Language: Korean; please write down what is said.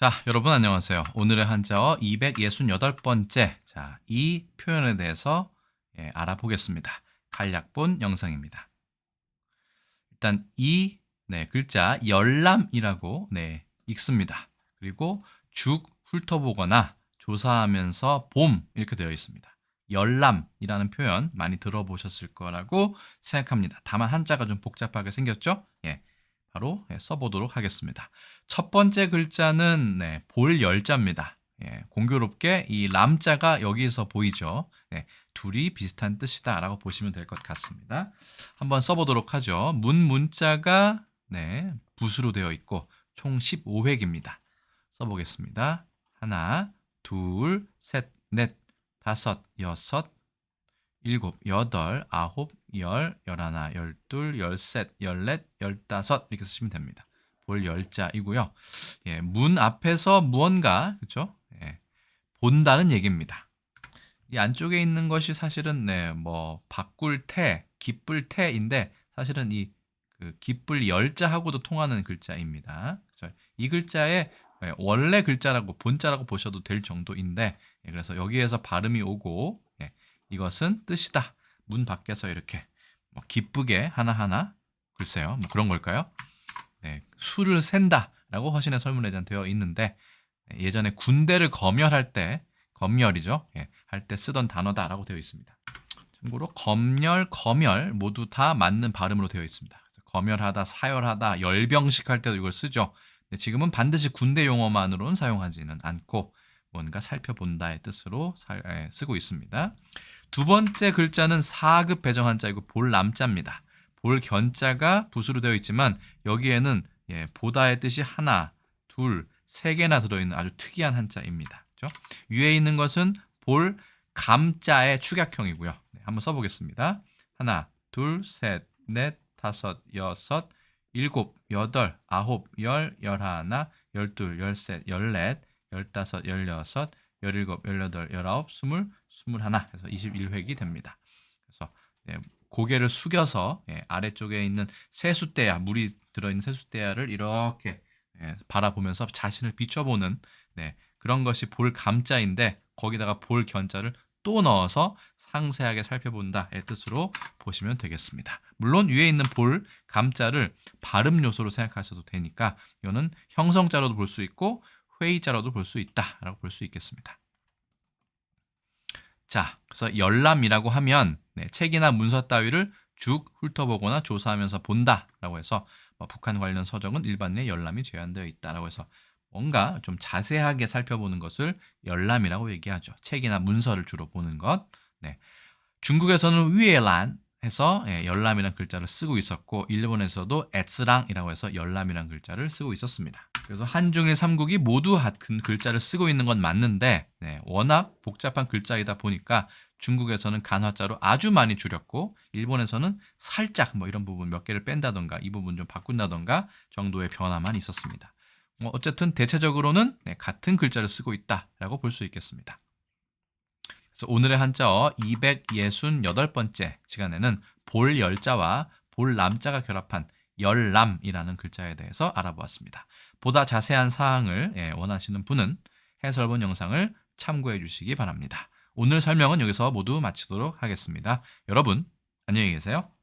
자, 여러분 안녕하세요. 오늘의 한자어 268번째. 자, 이 표현에 대해서 예, 알아보겠습니다. 간략본 영상입니다. 일단 이 네, 글자 열람이라고 네, 읽습니다. 그리고 죽 훑어보거나 조사하면서 봄 이렇게 되어 있습니다. 열람이라는 표현 많이 들어보셨을 거라고 생각합니다. 다만 한자가 좀 복잡하게 생겼죠? 예. 바로 예, 써보도록 하겠습니다. 첫 번째 글자는 네, 볼 열자입니다. 예, 공교롭게 이 람자가 여기서 보이죠. 네, 둘이 비슷한 뜻이다라고 보시면 될 것 같습니다. 한번 써보도록 하죠. 문 문자가 네, 붓으로 되어 있고 총 15획입니다. 써보겠습니다. 하나, 둘, 셋, 넷, 다섯, 여섯, 일곱, 여덟, 아홉, 열, 열하나, 열둘, 열셋, 열넷, 열다섯 이렇게 쓰시면 됩니다. 볼 열자이고요. 예, 문 앞에서 무언가 그렇죠? 예, 본다는 얘기입니다. 이 안쪽에 있는 것이 사실은 네, 뭐 바꿀 태, 기쁠 태인데 사실은 이 그 기쁠 열자하고도 통하는 글자입니다. 그렇죠? 이 글자의 예, 원래 글자라고 본자라고 보셔도 될 정도인데 예, 그래서 여기에서 발음이 오고 예, 이것은 뜻이다. 문 밖에서 이렇게 뭐 기쁘게 하나하나 글쎄요. 뭐 그런 걸까요? 네, 수를 센다라고 허신의 설문에전 되어 있는데 예, 예전에 군대를 검열할 때 검열이죠. 예, 할 때 쓰던 단어다라고 되어 있습니다. 참고로 검열, 검열 모두 다 맞는 발음으로 되어 있습니다. 검열하다, 사열하다, 열병식 할 때도 이걸 쓰죠. 지금은 반드시 군대 용어만으로는 사용하지는 않고 뭔가 살펴본다의 뜻으로 쓰고 있습니다. 두 번째 글자는 4급 배정 한 자이고 볼 남자입니다. 볼 견자가 붓으로 되어 있지만 여기에는 예, 보다의 뜻이 하나, 둘, 세 개나 들어있는 아주 특이한 한자입니다. 그죠? 위에 있는 것은 볼 감자의 축약형이고요. 네, 한번 써보겠습니다. 하나, 둘, 셋, 넷, 다섯, 여섯, 일곱, 여덟, 아홉, 열, 열하나, 열둘, 열셋, 열넷, 열다섯, 열여섯, 열일곱, 열여덟, 열아홉, 스물, 스물하나 해서 21획이 됩니다. 그래서 예, 고개를 숙여서 예, 아래쪽에 있는 세숫대야, 물이 들어있는 세숫대야를 이렇게 예, 바라보면서 자신을 비춰보는 네, 그런 것이 볼 감자인데 거기다가 볼 견자를 또 넣어서 상세하게 살펴본다의 뜻으로 보시면 되겠습니다. 물론 위에 있는 볼 감자를 발음 요소로 생각하셔도 되니까 이거는 형성자로도 볼 수 있고 회의자로도 볼 수 있다라고 볼 수 있겠습니다. 자, 그래서 열람이라고 하면 네, 책이나 문서 따위를 쭉 훑어보거나 조사하면서 본다라고 해서 뭐 북한 관련 서적은 일반인의 열람이 제한되어 있다라고 해서 뭔가 좀 자세하게 살펴보는 것을 열람이라고 얘기하죠. 책이나 문서를 주로 보는 것. 네. 중국에서는 위에란 해서 예, 열람이라는 글자를 쓰고 있었고 일본에서도 에츠랑이라고 해서 열람이라는 글자를 쓰고 있었습니다. 그래서 한중일 삼국이 모두 같은 글자를 쓰고 있는 건 맞는데 네, 워낙 복잡한 글자이다 보니까 중국에서는 간화자로 아주 많이 줄였고 일본에서는 살짝 뭐 이런 부분 몇 개를 뺀다던가 이 부분 좀 바꾼다던가 정도의 변화만 있었습니다. 뭐 어쨌든 대체적으로는 네, 같은 글자를 쓰고 있다라고 볼 수 있겠습니다. 그래서 오늘의 한자어 268번째 시간에는 볼 열자와 볼 남자가 결합한 열람이라는 글자에 대해서 알아보았습니다. 보다 자세한 사항을 예, 원하시는 분은 해설본 영상을 참고해 주시기 바랍니다. 오늘 설명은 여기서 모두 마치도록 하겠습니다. 여러분 안녕히 계세요.